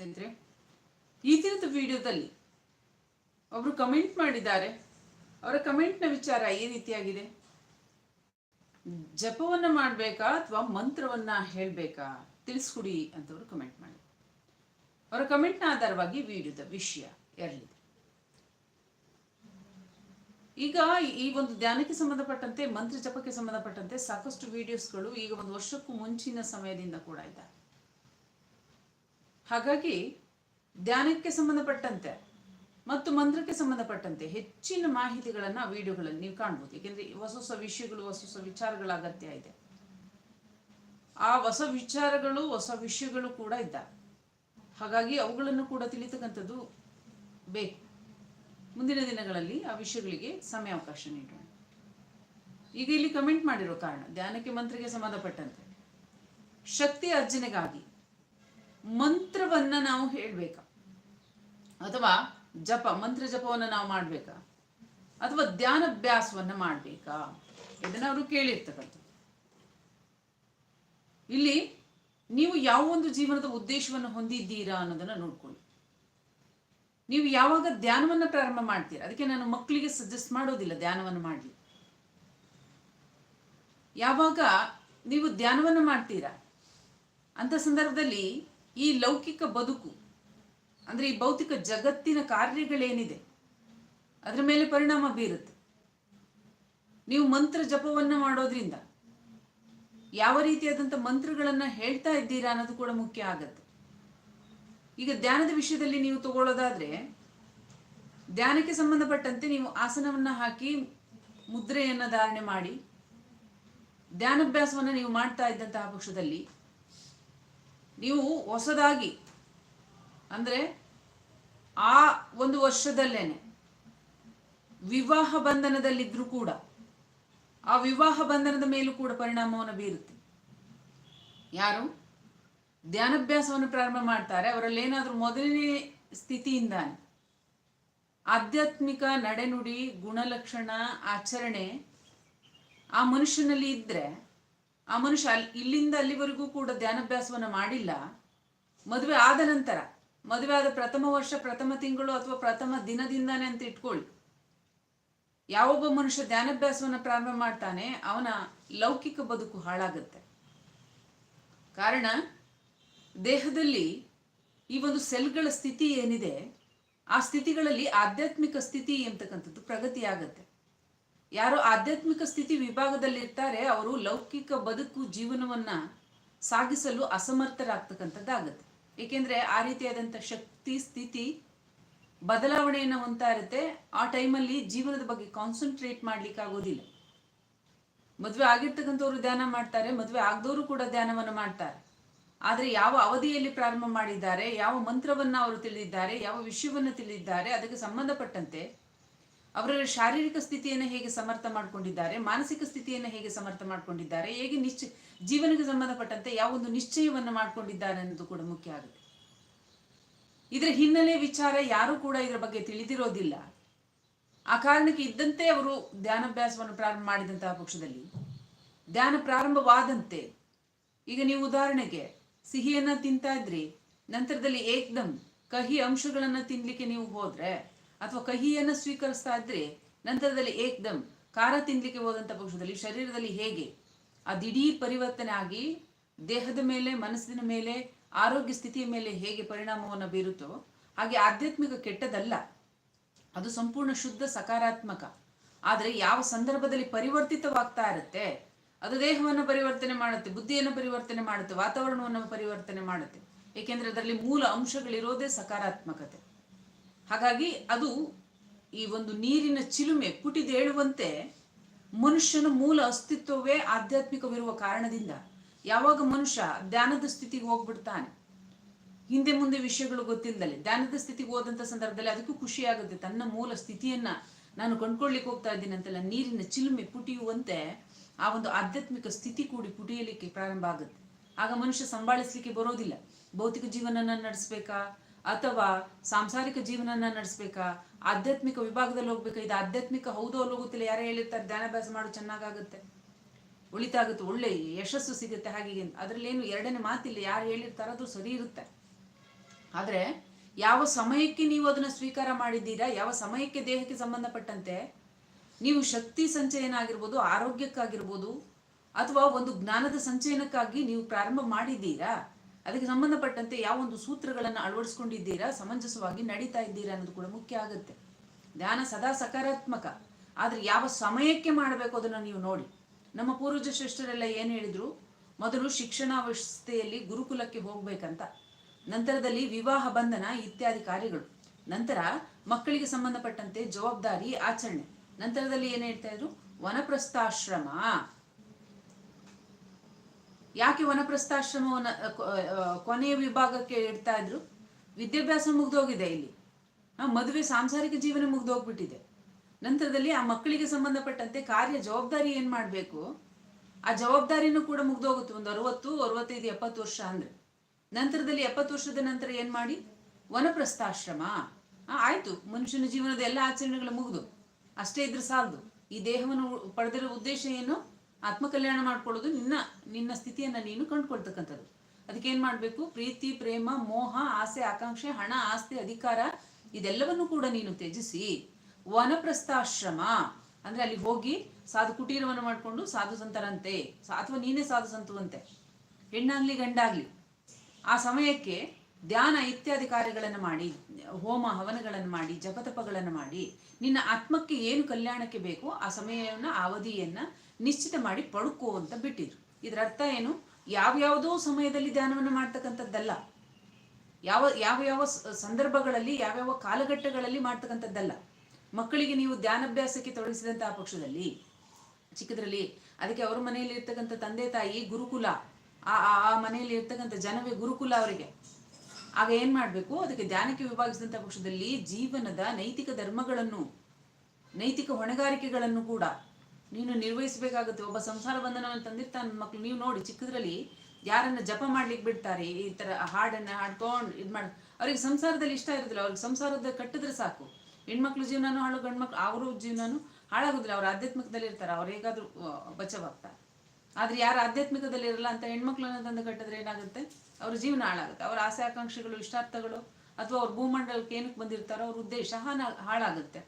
ಸ್ನೇಹಿತರೆ, ಈ ದಿನದ ವಿಡಿಯೋದಲ್ಲಿ ಒಬ್ರು ಕಮೆಂಟ್ ಮಾಡಿದ್ದಾರೆ. ಅವರ ಕಮೆಂಟ್ನ ವಿಚಾರ ಈ ರೀತಿಯಾಗಿದೆ. ಜಪವನ್ನ ಮಾಡಬೇಕಾ ಅಥವಾ ಮಂತ್ರವನ್ನ ಹೇಳಬೇಕಾ? ತಿಳಿಸ್ಕೊಡಿ ಅಂತವರು ಕಮೆಂಟ್ ಮಾಡಿ ಅವರ ಕಮೆಂಟ್ನ ಆಧಾರವಾಗಿ ವಿಡಿಯೋದ ವಿಷಯ ಎರಲಿದೆ ಈಗ ಈ ಒಂದು ಧ್ಯಾನಕ್ಕೆ ಸಂಬಂಧಪಟ್ಟಂತೆ, ಮಂತ್ರ ಜಪಕ್ಕೆ ಸಂಬಂಧಪಟ್ಟಂತೆ ಸಾಕಷ್ಟು ವಿಡಿಯೋಸ್ಗಳು ಈಗ ಒಂದು ವರ್ಷಕ್ಕೂ ಮುಂಚಿನ ಸಮಯದಿಂದ ಕೂಡ ಇದೆ ಹಾಗಾಗಿ ಧ್ಯಾನಕ್ಕೆ ಸಂಬಂಧಪಟ್ಟಂತೆ ಮತ್ತು ಮಂತ್ರಕ್ಕೆ ಸಂಬಂಧಪಟ್ಟಂತೆ ಹೆಚ್ಚಿನ ಮಾಹಿತಿಗಳನ್ನ ವಿಡಿಯೋಗಳಲ್ಲಿ ನೀವು ಕಾಣ್ಬೋದು. ಏಕೆಂದರೆ ಹೊಸ ಹೊಸ ವಿಷಯಗಳು, ಹೊಸ ಹೊಸ ವಿಚಾರಗಳ ಅಗತ್ಯ ಇದೆ. ಆ ಹೊಸ ವಿಚಾರಗಳು, ಹೊಸ ವಿಷಯಗಳು ಕೂಡ ಇದ್ದ. ಹಾಗಾಗಿ ಅವುಗಳನ್ನು ಕೂಡ ತಿಳಿತಕ್ಕಂಥದ್ದು ಬೇಕು. ಮುಂದಿನ ದಿನಗಳಲ್ಲಿ ಆ ವಿಷಯಗಳಿಗೆ ಸಮಯ ಅವಕಾಶ ನೀಡೋಣ. ಈಗ ಇಲ್ಲಿ ಕಮೆಂಟ್ ಮಾಡಿರೋ ಕಾರಣ, ಧ್ಯಾನಕ್ಕೆ ಮಂತ್ರಕ್ಕೆ ಸಂಬಂಧಪಟ್ಟಂತೆ. ಶಕ್ತಿ ಅರ್ಜನೆಗಾಗಿ ಮಂತ್ರವನ್ನ ನಾವು ಹೇಳ್ಬೇಕಾ. ಅಥವಾ ಜಪ, ಮಂತ್ರ ಜಪವನ್ನ ನಾವು ಮಾಡ್ಬೇಕಾ. ಅಥವಾ ಧ್ಯಾನಭ್ಯಾಸವನ್ನ ಮಾಡ್ಬೇಕಾ. ಇದನ್ನ ಅವರು ಕೇಳಿರ್ತಕ್ಕಂಥ ಇಲ್ಲಿ ನೀವು ಯಾವ ಒಂದು ಜೀವನದ ಉದ್ದೇಶವನ್ನು ಹೊಂದಿದ್ದೀರಾ ಅನ್ನೋದನ್ನ ನೋಡ್ಕೊಳ್ಳಿ. ನೀವು ಯಾವಾಗ ಧ್ಯಾನವನ್ನ ಪ್ರಾರಂಭ ಮಾಡ್ತೀರಾ? ಅದಕ್ಕೆ ನಾನು ಮಕ್ಕಳಿಗೆ ಸಜೆಸ್ಟ್ ಮಾಡೋದಿಲ್ಲ ಧ್ಯಾನವನ್ನು ಮಾಡಿ ಯಾವಾಗ ನೀವು ಧ್ಯಾನವನ್ನು ಮಾಡ್ತೀರಾ? ಅಂತ ಸಂದರ್ಭದಲ್ಲಿ ಈ ಲೌಕಿಕ ಬದುಕು, ಅಂದರೆ ಈ ಭೌತಿಕ ಜಗತ್ತಿನ ಕಾರ್ಯಗಳೇನಿದೆ, ಅದರ ಮೇಲೆ ಪರಿಣಾಮ ಬೀರುತ್ತೆ. ನೀವು ಮಂತ್ರ ಜಪವನ್ನು ಮಾಡೋದ್ರಿಂದ ಯಾವ ರೀತಿಯಾದಂಥ ಮಂತ್ರಗಳನ್ನು ಹೇಳ್ತಾ ಇದ್ದೀರಾ ಅನ್ನೋದು ಕೂಡ ಮುಖ್ಯ ಆಗತ್ತೆ. ಈಗ ಧ್ಯಾನದ ವಿಷಯದಲ್ಲಿ ನೀವು ತಗೊಳ್ಳೋದಾದರೆ, ಧ್ಯಾನಕ್ಕೆ ಸಂಬಂಧಪಟ್ಟಂತೆ ನೀವು ಆಸನವನ್ನು ಹಾಕಿ ಮುದ್ರೆಯನ್ನು ಧಾರಣೆ ಮಾಡಿ, ಧ್ಯಾನಾಭ್ಯಾಸವನ್ನು ನೀವು ಮಾಡ್ತಾ ಇದ್ದಂತಹ ಪಕ್ಷದಲ್ಲಿ ನೀವು ಹೊಸದಾಗಿ, ಅಂದರೆ ಆ ಒಂದು ವರ್ಷದಲ್ಲೇನೆ, ವಿವಾಹ ಬಂಧನದಲ್ಲಿದ್ದರೂ ಕೂಡ, ಆ ವಿವಾಹ ಬಂಧನದ ಮೇಲೂ ಕೂಡ ಪರಿಣಾಮವನ್ನು ಬೀರುತ್ತೆ. ಯಾರು? ಧ್ಯಾನಭ್ಯಾಸವನ್ನು ಪ್ರಾರಂಭ ಮಾಡ್ತಾರೆ ಅವರಲ್ಲಿ ಏನಾದರೂ ಮೊದಲನೇ ಸ್ಥಿತಿಯಿಂದ ಆಧ್ಯಾತ್ಮಿಕ ನಡೆನುಡಿ ಗುಣಲಕ್ಷಣ ಆಚರಣೆ ಆ ಮನುಷ್ಯನಲ್ಲಿ ಇದ್ರೆ ಆ ಮನುಷ್ಯ ಅಲ್ಲಿ, ಇಲ್ಲಿಂದ ಅಲ್ಲಿವರೆಗೂ ಕೂಡ ಧ್ಯಾನಾಭ್ಯಾಸವನ್ನು ಮಾಡಿಲ್ಲ. ಮದುವೆ ಆದ ನಂತರ, ಮದುವೆ ಆದ ಪ್ರಥಮ ವರ್ಷ, ಪ್ರಥಮ ತಿಂಗಳು ಅಥವಾ ಪ್ರಥಮ ದಿನದಿಂದಾನೆ ಅಂತ ಇಟ್ಕೊಳ್ಳಿ. ಯಾವೊಬ್ಬ ಮನುಷ್ಯ ಧ್ಯಾನಾಭ್ಯಾಸವನ್ನು ಪ್ರಾರಂಭ ಮಾಡ್ತಾನೆ, ಅವನ ಲೌಕಿಕ ಬದುಕು ಹಾಳಾಗುತ್ತೆ. ಕಾರಣ, ದೇಹದಲ್ಲಿ ಈ ಒಂದು ಸೆಲ್ಗಳ ಸ್ಥಿತಿ ಏನಿದೆ, ಆ ಸ್ಥಿತಿಗಳಲ್ಲಿ ಆಧ್ಯಾತ್ಮಿಕ ಸ್ಥಿತಿ ಎಂತಕ್ಕಂಥದ್ದು ಪ್ರಗತಿ ಆಗತ್ತೆ ಯಾರು ಆಧ್ಯಾತ್ಮಿಕ ಸ್ಥಿತಿ ವಿಭಾಗದಲ್ಲಿರ್ತಾರೆ, ಅವರು ಲೌಕಿಕ ಬದುಕು ಜೀವನವನ್ನ ಸಾಗಿಸಲು ಅಸಮರ್ಥರಾಗ್ತಕ್ಕಂಥದ್ದಾಗತ್ತೆ. ಏಕೆಂದ್ರೆ ಆ ರೀತಿಯಾದಂಥ ಶಕ್ತಿ, ಸ್ಥಿತಿ, ಬದಲಾವಣೆಯನ್ನು ಹೊಂತಾ ಇರುತ್ತೆ. ಆ ಟೈಮಲ್ಲಿ ಜೀವನದ ಬಗ್ಗೆ ಕಾನ್ಸಂಟ್ರೇಟ್ ಮಾಡ್ಲಿಕ್ಕೆ ಆಗೋದಿಲ್ಲ. ಮದುವೆ ಆಗಿರ್ತಕ್ಕಂಥವ್ರು ಧ್ಯಾನ ಮಾಡ್ತಾರೆ, ಮದುವೆ ಆಗದವರು ಕೂಡ ಧ್ಯಾನವನ್ನು ಮಾಡ್ತಾರೆ. ಆದರೆ ಯಾವ ಅವಧಿಯಲ್ಲಿ ಪ್ರಾರಂಭ ಮಾಡಿದ್ದಾರೆ, ಯಾವ ಮಂತ್ರವನ್ನ ಅವರು ತಿಳಿದಿದ್ದಾರೆ, ಯಾವ ವಿಷಯವನ್ನ ತಿಳಿದಿದ್ದಾರೆ, ಅದಕ್ಕೆ ಸಂಬಂಧಪಟ್ಟಂತೆ ಅವರ ಶಾರೀರಿಕ ಸ್ಥಿತಿಯನ್ನು ಹೇಗೆ ಸಮರ್ಥ ಮಾಡಿಕೊಂಡಿದ್ದಾರೆ, ಮಾನಸಿಕ ಸ್ಥಿತಿಯನ್ನು ಹೇಗೆ ಸಮರ್ಥ ಮಾಡಿಕೊಂಡಿದ್ದಾರೆ, ಹೇಗೆ ನಿಶ್ಚಯ ಜೀವನಕ್ಕೆ ಸಂಬಂಧಪಟ್ಟಂತೆ ಯಾವ ಒಂದು ನಿಶ್ಚಯವನ್ನು ಮಾಡಿಕೊಂಡಿದ್ದಾರೆ ಅನ್ನೋದು ಕೂಡ ಮುಖ್ಯ ಆಗುತ್ತೆ. ಇದರ ಹಿನ್ನೆಲೆ ವಿಚಾರ ಯಾರು ಕೂಡ ಇದರ ಬಗ್ಗೆ ತಿಳಿದಿರೋದಿಲ್ಲ. ಆ ಕಾರಣಕ್ಕೆ ಇದ್ದಂತೆ ಅವರು ಧ್ಯಾನಾಭ್ಯಾಸವನ್ನು ಪ್ರಾರಂಭ ಮಾಡಿದಂತಹ ಪಕ್ಷದಲ್ಲಿ. ಧ್ಯಾನ ಪ್ರಾರಂಭವಾದಂತೆ. ಈಗ ನೀವು ಉದಾಹರಣೆಗೆ ಸಿಹಿಯನ್ನ ತಿಂತಾ ಇದ್ರಿ, ನಂತರದಲ್ಲಿ ಏಕ್ದಮ್ ಕಹಿ ಅಂಶಗಳನ್ನ ತಿನ್ಲಿಕ್ಕೆ ನೀವು ಹೋದ್ರೆ ಅಥವಾ ಕಹಿಯನ್ನು ಸ್ವೀಕರಿಸ್ತಾ ಇದ್ರೆ ನಂತರದಲ್ಲಿ ಏಕ್ದಮ್ ಖಾರ ತಿನ್ಲಿಕ್ಕೆ ಹೋದಂಥ ಪಕ್ಷದಲ್ಲಿ ಶರೀರದಲ್ಲಿ ಹೇಗೆ? ಆ ದಿಢೀರ್ ಪರಿವರ್ತನೆ ಆಗಿ ದೇಹದ ಮೇಲೆ, ಮನಸ್ಸಿನ ಮೇಲೆ, ಆರೋಗ್ಯ ಸ್ಥಿತಿಯ ಮೇಲೆ ಹೇಗೆ ಪರಿಣಾಮವನ್ನು ಬೀರುತ್ತೋ ಹಾಗೆ ಆಧ್ಯಾತ್ಮಿಕ ಕೆಟ್ಟದಲ್ಲ. ಅದು ಸಂಪೂರ್ಣ ಶುದ್ಧ ಸಕಾರಾತ್ಮಕ. ಆದರೆ ಯಾವ ಸಂದರ್ಭದಲ್ಲಿ ಪರಿವರ್ತಿತವಾಗ್ತಾ ಇರುತ್ತೆ, ಅದು ದೇಹವನ್ನು ಪರಿವರ್ತನೆ ಮಾಡುತ್ತೆ, ಬುದ್ಧಿಯನ್ನು ಪರಿವರ್ತನೆ ಮಾಡುತ್ತೆ, ವಾತಾವರಣವನ್ನು ಪರಿವರ್ತನೆ ಮಾಡುತ್ತೆ. ಏಕೆಂದ್ರೆ ಅದರಲ್ಲಿ ಮೂಲ ಅಂಶಗಳಿರೋದೇ ಸಕಾರಾತ್ಮಕತೆ. ಹಾಗಾಗಿ ಅದು ಈ ಒಂದು ನೀರಿನ ಚಿಲುಮೆ ಪುಟಿದೇಳುವಂತೆ ಮನುಷ್ಯನ ಮೂಲ ಅಸ್ತಿತ್ವವೇ ಆಧ್ಯಾತ್ಮಿಕವಿರುವ ಕಾರಣದಿಂದ ಯಾವಾಗ ಮನುಷ್ಯ ಧ್ಯಾನದ ಸ್ಥಿತಿಗೆ ಹೋಗ್ಬಿಡ್ತಾನೆ. ಹಿಂದೆ ಮುಂದೆ ವಿಷಯಗಳು ಗೊತ್ತಿಲ್ಲದಲ್ಲಿ ಧ್ಯಾನದ ಸ್ಥಿತಿಗೆ ಹೋದಂಥ ಸಂದರ್ಭದಲ್ಲಿ ಅದಕ್ಕೂ ಖುಷಿ ಆಗುತ್ತೆ ತನ್ನ ಮೂಲ ಸ್ಥಿತಿಯನ್ನ ನಾನು ಕಂಡ್ಕೊಳ್ಳಿಕ್ಕೆ ಹೋಗ್ತಾ ಇದ್ದೀನಿ ಅಂತೆಲ್ಲ ನೀರಿನ ಚಿಲುಮೆ ಪುಟಿಯುವಂತೆ ಆ ಒಂದು ಆಧ್ಯಾತ್ಮಿಕ ಸ್ಥಿತಿ ಕೂಡಿ ಪುಟಿಯಲಿಕ್ಕೆ ಪ್ರಾರಂಭ ಆಗುತ್ತೆ. ಆಗ ಮನುಷ್ಯ ಸಂಭಾಳಿಸ್ಲಿಕ್ಕೆ ಬರೋದಿಲ್ಲ. ಭೌತಿಕ ಜೀವನನ ನಡೆಸ್ಬೇಕಾ? ಅಥವಾ ಸಾಂಸಾರಿಕ ಜೀವನನ ನಡೆಸ್ಬೇಕಾ? ಆಧ್ಯಾತ್ಮಿಕ ವಿಭಾಗದಲ್ಲಿ ಹೋಗ್ಬೇಕಾ? ಇದು ಆಧ್ಯಾತ್ಮಿಕ ಹೌದೋ ಅಲ್ಲಿ ಹೋಗುತ್ತಿಲ್ಲ ಯಾರೇ ಹೇಳಿರ್ತಾರೆ ಧ್ಯಾನಾಭ್ಯಾಸ ಮಾಡು, ಚೆನ್ನಾಗಾಗುತ್ತೆ. ಉಳಿತಾಗುತ್ತೆ. ಒಳ್ಳೆ ಯಶಸ್ಸು ಸಿಗುತ್ತೆ ಹಾಗೆ ಅದರಲ್ಲೇನು ಎರಡನೇ ಮಾತಿಲ್ಲ. ಯಾರು ಹೇಳಿರ್ತಾರೋ ಅದು ಸರಿ ಇರುತ್ತೆ. ಆದರೆ ಯಾವ ಸಮಯಕ್ಕೆ ನೀವು ಅದನ್ನು ಸ್ವೀಕಾರ ಮಾಡಿದ್ದೀರಾ, ಯಾವ ಸಮಯಕ್ಕೆ ದೇಹಕ್ಕೆ ಸಂಬಂಧಪಟ್ಟಂತೆ, ನೀವು ಶಕ್ತಿ ಸಂಚಯನ ಆಗಿರ್ಬೋದು ಆರೋಗ್ಯಕ್ಕಾಗಿರ್ಬೋದು, ಅಥವಾ ಒಂದು ಜ್ಞಾನದ ಸಂಚಯನಕ್ಕಾಗಿ ನೀವು ಪ್ರಾರಂಭ ಮಾಡಿದ್ದೀರಾ? ಅದಕ್ಕೆ ಸಂಬಂಧಪಟ್ಟಂತೆ ಯಾವ ಒಂದು ಸೂತ್ರಗಳನ್ನು ಅಳವಡಿಸ್ಕೊಂಡಿದ್ದೀರಾ, ಸಮಂಜಸವಾಗಿ ನಡೀತಾ ಇದ್ದೀರಾ ಅನ್ನೋದು ಕೂಡ ಮುಖ್ಯ ಆಗುತ್ತೆ. ಧ್ಯಾನ ಸದಾ ಸಕಾರಾತ್ಮಕ. ಆದರೆ ಯಾವ ಸಮಯಕ್ಕೆ ಮಾಡಬೇಕು ಅದನ್ನು ನೀವು ನೋಡಿ. ನಮ್ಮ ಪೂರ್ವಜ ಶ್ರೇಷ್ಠರೆಲ್ಲ ಏನು ಹೇಳಿದ್ರು? ಮೊದಲು ಶಿಕ್ಷಣ ವ್ಯವಸ್ಥೆಯಲ್ಲಿ ಗುರುಕುಲಕ್ಕೆ ಹೋಗ್ಬೇಕಂತ. ನಂತರದಲ್ಲಿ ವಿವಾಹ ಬಂಧನ ಇತ್ಯಾದಿ ಕಾರ್ಯಗಳು. ನಂತರ ಮಕ್ಕಳಿಗೆ ಸಂಬಂಧಪಟ್ಟಂತೆ ಜವಾಬ್ದಾರಿ, ಆಚರಣೆ. ನಂತರದಲ್ಲಿ ಏನು ಹೇಳ್ತಾ ಇದ್ರು? ವನಪ್ರಸ್ಥಾಶ್ರಮ. ಯಾಕೆ ವನಪ್ರಸ್ಥಾಶ್ರಮವನ್ನ ಕೊನೆಯ ವಿಭಾಗಕ್ಕೆ ಇಡ್ತಾ ಇದ್ರು? ವಿದ್ಯಾಭ್ಯಾಸ ಮುಗ್ದೋಗಿದೆ ಇಲ್ಲಿ. ಆ, ಮದುವೆ ಸಾಂಸಾರಿಕ ಜೀವನ ಮುಗ್ದೋಗ್ಬಿಟ್ಟಿದೆ ನಂತರದಲ್ಲಿ ಆ ಮಕ್ಕಳಿಗೆ ಸಂಬಂಧಪಟ್ಟಂತೆ ಕಾರ್ಯ ಜವಾಬ್ದಾರಿ ಏನ್ ಮಾಡಬೇಕು? ಆ ಜವಾಬ್ದಾರಿನೂ ಕೂಡ ಮುಗ್ದೋಗುತ್ತೆ ಒಂದು ಅರವತ್ತು ಅರವತ್ತೈದು ಎಪ್ಪತ್ತು ವರ್ಷ ಅಂದ್ರೆ. ನಂತರದಲ್ಲಿ ಎಪ್ಪತ್ತು ವರ್ಷದ ನಂತರ ಏನ್ ಮಾಡಿ? ವನಪ್ರಸ್ಥಾಶ್ರಮ. ಆಯ್ತು. ಮನುಷ್ಯನ ಜೀವನದ ಎಲ್ಲ ಆಚರಣೆಗಳು ಮುಗಿದು. ಅಷ್ಟೇ ಇದ್ರೆ ಸಾಲದು. ಈ ದೇಹವನ್ನು ಪಡೆದಿರೋ ಉದ್ದೇಶ ಏನು? ಆತ್ಮಕಲ್ಯಾಣ ಮಾಡ್ಕೊಳ್ಳೋದು ನಿನ್ನ ನಿನ್ನ ಸ್ಥಿತಿಯನ್ನ ನೀನು ಕಂಡುಕೊಳ್ತಕ್ಕಂಥದ್ದು. ಅದಕ್ಕೆ ಏನ್ ಮಾಡ್ಬೇಕು? ಪ್ರೀತಿ, ಪ್ರೇಮ, ಮೋಹ, ಆಸೆ, ಆಕಾಂಕ್ಷೆ, ಹಣ, ಆಸ್ತಿ, ಅಧಿಕಾರ, ಇದೆಲ್ಲವನ್ನು ಕೂಡ ನೀನು ತ್ಯಜಿಸಿ. ವನಪ್ರಸ್ಥಾಶ್ರಮ. ಅಂದ್ರೆ ಅಲ್ಲಿ ಹೋಗಿ ಸಾಧು ಕುಟೀರವನ್ನು ಮಾಡಿಕೊಂಡು ಸಾಧು ಸಂತರಂತೆ. ಅಥವಾ ನೀನೇ ಸಾಧು ಸಂತುವಂತೆ. ಹೆಣ್ಣಾಗ್ಲಿ ಗಂಡಾಗ್ಲಿ. ಆ ಸಮಯಕ್ಕೆ ಧ್ಯಾನ ಇತ್ಯಾದಿ ಕಾರ್ಯಗಳನ್ನು ಮಾಡಿ, ಹೋಮ ಹವನಗಳನ್ನು ಮಾಡಿ, ಜಪತಪಗಳನ್ನು ಮಾಡಿ, ನಿನ್ನ ಆತ್ಮಕ್ಕೆ ಏನು ಕಲ್ಯಾಣಕ್ಕೆ ಬೇಕೋ ಆ ಸಮಯವನ್ನು, ಅವಧಿಯನ್ನು ನಿಶ್ಚಿತ ಮಾಡಿ ಪಡ್ಕೋ ಅಂತ ಬಿಟ್ಟಿದ್ರು. ಇದರ ಅರ್ಥ ಏನು? ಯಾವ್ಯಾವುದೋ ಸಮಯದಲ್ಲಿ ಧ್ಯಾನವನ್ನು ಮಾಡ್ತಕ್ಕಂಥದ್ದಲ್ಲ. ಯಾವ ಯಾವ ಯಾವ ಸಂದರ್ಭಗಳಲ್ಲಿ ಯಾವ್ಯಾವ ಕಾಲಘಟ್ಟಗಳಲ್ಲಿ ಮಾಡ್ತಕ್ಕಂಥದ್ದಲ್ಲ. ಮಕ್ಕಳಿಗೆ ನೀವು ಧ್ಯಾನಾಭ್ಯಾಸಕ್ಕೆ ತೊಡಗಿಸಿದಂತಹ ಪಕ್ಷದಲ್ಲಿ, ಚಿಕ್ಕದ್ರಲ್ಲಿ ಅದಕ್ಕೆ ಅವ್ರ ಮನೆಯಲ್ಲಿ ಇರ್ತಕ್ಕಂಥ ತಂದೆ ತಾಯಿ ಗುರುಕುಲ, ಆ- ಆ ಮನೆಯಲ್ಲಿ ಇರ್ತಕ್ಕಂಥ ಜನವೇ ಗುರುಕುಲ ಅವರಿಗೆ. ಆಗ ಏನ್ ಮಾಡಬೇಕು? ಅದಕ್ಕೆ ಧ್ಯಾನಕ್ಕೆ ವಿಭಾಗಿಸಿದಂಥ ಪಕ್ಷದಲ್ಲಿ ಜೀವನದ ನೈತಿಕ ಧರ್ಮಗಳನ್ನು, ನೈತಿಕ ಹೊಣೆಗಾರಿಕೆಗಳನ್ನು ಕೂಡ ನೀನು ನಿರ್ವಹಿಸಬೇಕಾಗುತ್ತೆ. ಒಬ್ಬ ಸಂಸಾರ ಬಂಧನವನ್ನು ತಂದಿರ್ತಾನ ಮಕ್ಳು. ನೀವು ನೋಡಿ, ಚಿಕ್ಕದ್ರಲ್ಲಿ ಯಾರನ್ನ ಜಪ ಮಾಡ್ಲಿಕ್ಕೆ ಬಿಡ್ತಾರೆ, ಈ ತರ ಹಾಡನ್ನ ಹಾಡ್ಕೊಂಡು ಇದು ಮಾಡ್, ಅವ್ರಿಗೆ ಸಂಸಾರದಲ್ಲಿ ಇಷ್ಟ ಇರೋದಿಲ್ಲ. ಅವ್ರಿಗೆ ಸಂಸಾರದ ಕಟ್ಟಿದ್ರೆ ಸಾಕು. ಹೆಣ್ಮಕ್ಳು ಜೀವನನೂ ಹಾಳು, ಗಂಡ್ಮಕ್ಳು, ಅವ್ರ ಜೀವನನೂ ಹಾಳಾಗೋದಿಲ್ಲ. ಅವ್ರ ಆಧ್ಯಾತ್ಮಿಕದಲ್ಲಿ ಇರ್ತಾರೆ ಅವ್ರು ಹೇಗಾದ್ರೂ ಬಚಾವಾಗ್ತಾರೆ ಆದ್ರೆ ಯಾರು ಆಧ್ಯಾತ್ಮಿಕದಲ್ಲಿ ಇರಲ್ಲ ಅಂತ ಹೆಣ್ಮಕ್ಳನ್ನ ತಂದು ಕಟ್ಟಿದ್ರೆ ಏನಾಗುತ್ತೆ? ಅವ್ರ ಜೀವನ ಹಾಳಾಗುತ್ತೆ. ಅವ್ರ ಆಸೆ, ಆಕಾಂಕ್ಷೆಗಳು, ಇಷ್ಟಾರ್ಥಗಳು ಅಥವಾ ಅವ್ರ ಭೂಮಂಡಲಕ್ಕೆ ಏನಕ್ಕೆ ಬಂದಿರ್ತಾರೋ ಅವ್ರ ಉದ್ದೇಶ ಹಾನ- ಹಾಳಾಗುತ್ತೆ.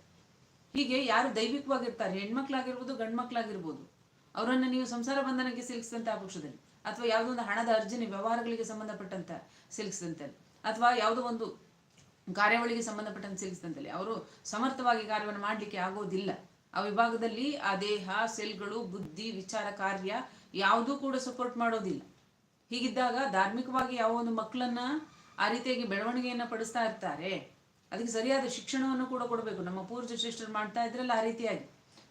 ಹೀಗೆ ಯಾರು ದೈವಿಕವಾಗಿರ್ತಾರೆ, ಹೆಣ್ಮಕ್ಳಾಗಿರ್ಬೋದು, ಗಂಡ್ಮಕ್ಳಾಗಿರ್ಬೋದು, ಅವರನ್ನು ನೀವು ಸಂಸಾರ ಬಂಧನಕ್ಕೆ ಸಿಲುಕಿಸಿದಂತಹ ಪಕ್ಷದಲ್ಲಿ ಅಥವಾ ಯಾವುದೋ ಒಂದು ಹಣದ ಅರ್ಜನೆ ವ್ಯವಹಾರಗಳಿಗೆ ಸಂಬಂಧಪಟ್ಟಂತ ಸಿಲುಕಿಸಿದಂತೆ ಅಥವಾ ಯಾವುದೋ ಒಂದು ಕಾರ್ಯಾವಳಿಗೆ ಸಂಬಂಧಪಟ್ಟಂತೆ ಸಿಲುಕಿಸಿದಂತೆ ಅವರು ಸಮರ್ಥವಾಗಿ ಕಾರ್ಯವನ್ನು ಮಾಡಲಿಕ್ಕೆ ಆಗೋದಿಲ್ಲ. ಆ ವಿಭಾಗದಲ್ಲಿ ಆ ದೇಹ, ಸೆಲ್ಗಳು, ಬುದ್ಧಿ, ವಿಚಾರ, ಕಾರ್ಯ ಯಾವುದೂ ಕೂಡ ಸಪೋರ್ಟ್ ಮಾಡೋದಿಲ್ಲ. ಹೀಗಿದ್ದಾಗ ಧಾರ್ಮಿಕವಾಗಿ ಯಾವ ಒಂದು ಮಕ್ಕಳನ್ನ ಆ ರೀತಿಯಾಗಿ ಬೆಳವಣಿಗೆಯನ್ನ ಪಡಿಸ್ತಾ ಇರ್ತಾರೆ, ಅದಕ್ಕೆ ಸರಿಯಾದ ಶಿಕ್ಷಣವನ್ನು ಕೂಡ ಕೊಡಬೇಕು. ನಮ್ಮ ಪೂರ್ವ ಶ್ರೇಷ್ಠರು ಮಾಡ್ತಾ ಇದ್ರಲ್ಲ ಆ ರೀತಿಯಾಗಿ.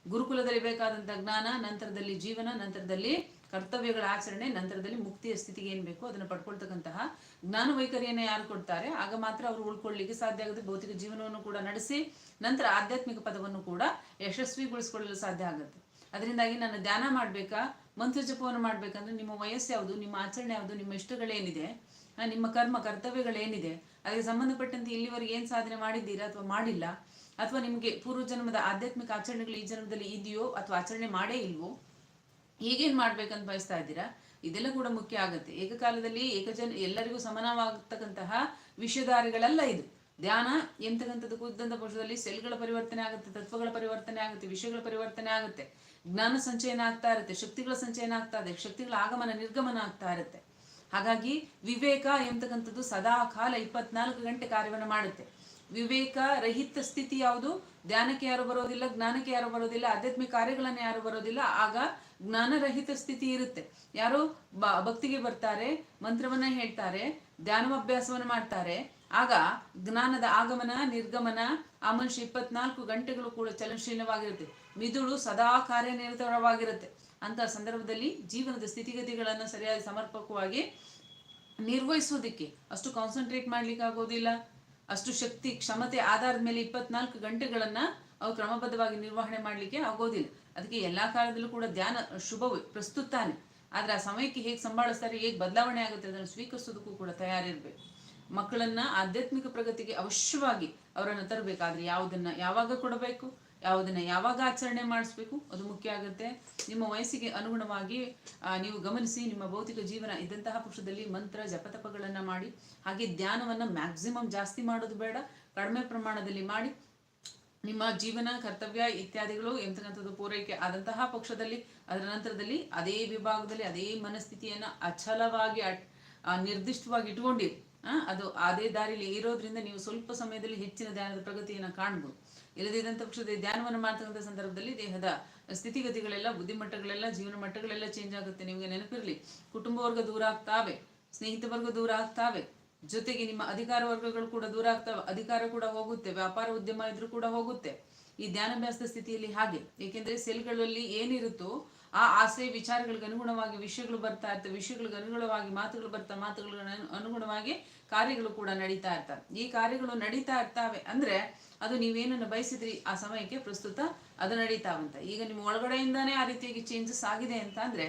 ಗುರುಕುಲದಲ್ಲಿ ಬೇಕಾದಂಥ ಜ್ಞಾನ, ನಂತರದಲ್ಲಿ ಜೀವನ, ನಂತರದಲ್ಲಿ ಕರ್ತವ್ಯಗಳ ಆಚರಣೆ, ನಂತರದಲ್ಲಿ ಮುಕ್ತಿಯ ಸ್ಥಿತಿಗೆ ಏನ್ ಬೇಕು ಅದನ್ನು ಪಡ್ಕೊಳ್ತಕ್ಕಂತಹ ಜ್ಞಾನ ವೈಖರಿಯನ್ನ ಯಾರು ಕೊಡ್ತಾರೆ? ಆಗ ಮಾತ್ರ ಅವರು ಉಳ್ಕೊಳ್ಳಿಕ್ಕೆ ಸಾಧ್ಯ ಆಗುತ್ತೆ. ಭೌತಿಕ ಜೀವನವನ್ನು ಕೂಡ ನಡೆಸಿ, ನಂತರ ಆಧ್ಯಾತ್ಮಿಕ ಪದವನ್ನು ಕೂಡ ಯಶಸ್ವಿಗೊಳಿಸಿಕೊಳ್ಳಲು ಸಾಧ್ಯ ಆಗುತ್ತೆ. ಅದರಿಂದಾಗಿ ನಾನು ಧ್ಯಾನ ಮಾಡ್ಬೇಕಾ? ಮಂತ್ರ ಜಪವನ್ನು ಮಾಡ್ಬೇಕಂದ್ರೆ ನಿಮ್ಮ ವಯಸ್ಸು ಯಾವುದು, ನಿಮ್ಮ ಆಚರಣೆ ಯಾವುದು, ನಿಮ್ಮ ಇಷ್ಟಗಳೇನಿದೆ? ನಿಮ್ಮ ಕರ್ಮ, ಕರ್ತವ್ಯಗಳೇನಿದೆ? ಅದಕ್ಕೆ ಸಂಬಂಧಪಟ್ಟಂತೆ ಇಲ್ಲಿವರೆಗೆ ಏನು ಸಾಧನೆ ಮಾಡಿದ್ದೀರಾ ಅಥವಾ ಮಾಡಿಲ್ಲ? ಅಥವಾ ನಿಮಗೆ ಪೂರ್ವ ಜನ್ಮದ ಆಧ್ಯಾತ್ಮಿಕ ಆಚರಣೆಗಳು ಈ ಜನ್ಮದಲ್ಲಿ ಇದೆಯೋ ಅಥವಾ ಆಚರಣೆ ಮಾಡೇ ಇಲ್ವೋ? ಈಗೇನ್ ಮಾಡ್ಬೇಕಂತ ಬಯಸ್ತಾ ಇದ್ದೀರಾ? ಇದೆಲ್ಲ ಕೂಡ ಮುಖ್ಯ ಆಗುತ್ತೆ. ಏಕಕಾಲದಲ್ಲಿ ಏಕಜನ ಎಲ್ಲರಿಗೂ ಸಮಾನವಾಗತಕ್ಕಂತಹ ವಿಷಯಧಾರಿಗಳಲ್ಲ ಇದು. ಧ್ಯಾನ ಎಂತಕ್ಕಂಥದ್ದು ಕೂದಂತ ಪಕ್ಷದಲ್ಲಿ ಸೆಲ್ಗಳ ಪರಿವರ್ತನೆ ಆಗುತ್ತೆ, ತತ್ವಗಳ ಪರಿವರ್ತನೆ ಆಗುತ್ತೆ, ವಿಷಯಗಳ ಪರಿವರ್ತನೆ ಆಗುತ್ತೆ. ಜ್ಞಾನ ಸಂಚಯನ ಆಗ್ತಾ ಇರುತ್ತೆ, ಶಕ್ತಿಗಳ ಸಂಚಯನ ಆಗ್ತಾ ಇದೆ ಶಕ್ತಿಗಳ ಆಗಮನ, ನಿರ್ಗಮನ ಆಗ್ತಾ ಇರುತ್ತೆ. ಹಾಗಾಗಿ ವಿವೇಕ ಎಂತಕ್ಕಂಥದ್ದು ಸದಾ ಕಾಲ ಇಪ್ಪತ್ನಾಲ್ಕು ಗಂಟೆ ಕಾರ್ಯವನ್ನು ಮಾಡುತ್ತೆ. ವಿವೇಕ ರಹಿತ ಸ್ಥಿತಿ ಯಾವುದು? ಧ್ಯಾನಕ್ಕೆ ಯಾರು ಬರೋದಿಲ್ಲ, ಜ್ಞಾನಕ್ಕೆ ಯಾರು ಬರೋದಿಲ್ಲ, ಆಧ್ಯಾತ್ಮಿಕ ಕಾರ್ಯಗಳನ್ನ ಯಾರು ಬರೋದಿಲ್ಲ, ಆಗ ಜ್ಞಾನರಹಿತ ಸ್ಥಿತಿ ಇರುತ್ತೆ. ಯಾರು ಭಕ್ತಿಗೆ ಬರ್ತಾರೆ, ಮಂತ್ರವನ್ನ ಹೇಳ್ತಾರೆ ಧ್ಯಾನವಭ್ಯಾಸವನ್ನ ಮಾಡ್ತಾರೆ, ಆಗ ಜ್ಞಾನದ ಆಗಮನ, ನಿರ್ಗಮನ ಆ ಮನುಷ್ಯ ಇಪ್ಪತ್ನಾಲ್ಕು ಗಂಟೆಗಳು ಕೂಡ ಚಲನಶೀಲವಾಗಿರುತ್ತೆ. ಮಿದುಳು ಸದಾ ಕಾರ್ಯನಿರತವಾಗಿರುತ್ತೆ. ಅಂತ ಸಂದರ್ಭದಲ್ಲಿ ಜೀವನದ ಸ್ಥಿತಿಗತಿಗಳನ್ನು ಸರಿಯಾಗಿ ಸಮರ್ಪಕವಾಗಿ ನಿರ್ವಹಿಸೋದಕ್ಕೆ ಅಷ್ಟು ಕಾನ್ಸಂಟ್ರೇಟ್ ಮಾಡ್ಲಿಕ್ಕೆ ಆಗೋದಿಲ್ಲ ಅಷ್ಟು ಶಕ್ತಿ, ಕ್ಷಮತೆ ಆಧಾರದ ಮೇಲೆ ಇಪ್ಪತ್ನಾಲ್ಕು ಗಂಟೆಗಳನ್ನ ಅವು ಕ್ರಮಬದ್ಧವಾಗಿ ನಿರ್ವಹಣೆ ಮಾಡಲಿಕ್ಕೆ ಆಗೋದಿಲ್ಲ. ಅದಕ್ಕೆ ಎಲ್ಲಾ ಕಾಲದಲ್ಲೂ ಕೂಡ ಧ್ಯಾನ, ಶುಭವೇ, ಪ್ರಸ್ತುತಾನೆ. ಆದರೆ ಆ ಸಮಯಕ್ಕೆ ಹೇಗೆ ಸಂಭಾಳಿಸ್ತಾರೆ, ಹೇಗೆ ಬದಲಾವಣೆ ಆಗುತ್ತೆ ಅದನ್ನು ಸ್ವೀಕರಿಸೋದಕ್ಕೂ ಕೂಡ ತಯಾರಿರ್ಬೇಕು. ಮಕ್ಕಳನ್ನ ಆಧ್ಯಾತ್ಮಿಕ ಪ್ರಗತಿಗೆ ಅವಶ್ಯವಾಗಿ ಅವರನ್ನು ತರಬೇಕಾದ್ರೆ ಯಾವುದನ್ನ ಯಾವಾಗ ಕೊಡಬೇಕು, ಯಾವುದನ್ನ ಯಾವಾಗ ಆಚರಣೆ ಮಾಡಿಸ್ಬೇಕು, ಅದು ಮುಖ್ಯ ಆಗುತ್ತೆ. ನಿಮ್ಮ ವಯಸ್ಸಿಗೆ ಅನುಗುಣವಾಗಿ ನೀವು ಗಮನಿಸಿ ನಿಮ್ಮ ಭೌತಿಕ ಜೀವನ ಇದ್ದಂತಹ ಪಕ್ಷದಲ್ಲಿ ಮಂತ್ರ, ಜಪತಪಗಳನ್ನ ಮಾಡಿ, ಹಾಗೆ ಧ್ಯಾನವನ್ನ ಮ್ಯಾಕ್ಸಿಮಮ್ ಜಾಸ್ತಿ ಮಾಡೋದು ಬೇಡ, ಕಡಿಮೆ ಪ್ರಮಾಣದಲ್ಲಿ ಮಾಡಿ ನಿಮ್ಮ ಜೀವನ ಕರ್ತವ್ಯ ಇತ್ಯಾದಿಗಳು ಎಂತಕ್ಕಂಥದ್ದು ಪೂರೈಕೆ ಆದಂತಹ ಪಕ್ಷದಲ್ಲಿ ಅದರ ನಂತರದಲ್ಲಿ ಅದೇ ವಿಭಾಗದಲ್ಲಿ ಅದೇ ಮನಸ್ಥಿತಿಯನ್ನ ಅಚಲವಾಗಿ ನಿರ್ದಿಷ್ಟವಾಗಿ ಇಟ್ಕೊಂಡಿರಿ. ಆ, ಅದು ಅದೇ ದಾರಿಯಲ್ಲಿ ಇರೋದ್ರಿಂದ ನೀವು ಸ್ವಲ್ಪ ಸಮಯದಲ್ಲಿ ಹೆಚ್ಚಿನ ಧ್ಯಾನದ ಪ್ರಗತಿಯನ್ನು ಕಾಣ್ಬೋದು. ಇಲ್ಲದಿದ್ದಂಥ ಪಕ್ಷದ ಧ್ಯಾನವನ್ನು ಮಾಡ್ತಕ್ಕಂಥ ಸಂದರ್ಭದಲ್ಲಿ ದೇಹದ ಸ್ಥಿತಿಗತಿಗಳೆಲ್ಲ ಬುದ್ಧಿಮಟ್ಟಗಳೆಲ್ಲ ಜೀವನ ಮಟ್ಟಗಳೆಲ್ಲ ಚೇಂಜ್ ಆಗುತ್ತೆ. ನಿಮಗೆ ನೆನಪಿರಲಿ ಕುಟುಂಬ ವರ್ಗ ದೂರ ಆಗ್ತಾವೆ ಸ್ನೇಹಿತ ವರ್ಗ ದೂರ ಆಗ್ತಾವೆ ಜೊತೆಗೆ ನಿಮ್ಮ ಅಧಿಕಾರ ವರ್ಗಗಳು ಕೂಡ ದೂರ ಆಗ್ತವೆ, ಅಧಿಕಾರ ಕೂಡ ಹೋಗುತ್ತೆ, ವ್ಯಾಪಾರ ಉದ್ಯಮ ಇದ್ರೂ ಕೂಡ ಹೋಗುತ್ತೆ. ಈ ಧ್ಯಾನಾಭ್ಯಾಸದ ಸ್ಥಿತಿಯಲ್ಲಿ ಹಾಗೆ, ಏಕೆಂದ್ರೆ ಸೆಲ್ಗಳಲ್ಲಿ ಏನಿರುತ್ತೋ ಆ ಆಸೆ, ವಿಚಾರಗಳಿಗೆ ಅನುಗುಣವಾಗಿ ವಿಷಯಗಳು ಬರ್ತಾ ಇರ್ತವೆ, ವಿಷಯಗಳಿಗೆ ಅನುಗುಣವಾಗಿ ಮಾತುಗಳು ಬರ್ತಾ, ಮಾತುಗಳಿಗೆ ಅನುಗುಣವಾಗಿ ಕಾರ್ಯಗಳು ಕೂಡ ನಡೀತಾ ಇರ್ತವೆ. ಈ ಕಾರ್ಯಗಳು ನಡೀತಾ ಇರ್ತಾವೆ ಅಂದ್ರೆ ಅದು ನೀವೇನನ್ನು ಬಯಸಿದ್ರಿ, ಆ ಸಮಯಕ್ಕೆ ಪ್ರಸ್ತುತ ಅದು ನಡೀತಾವಂತ ಈಗ ನಿಮ್ಮ ಒಳಗಡೆಯಿಂದಾನೇ ಆ ರೀತಿಯಾಗಿ ಚೇಂಜಸ್ ಆಗಿದೆ ಅಂತ ಅಂದ್ರೆ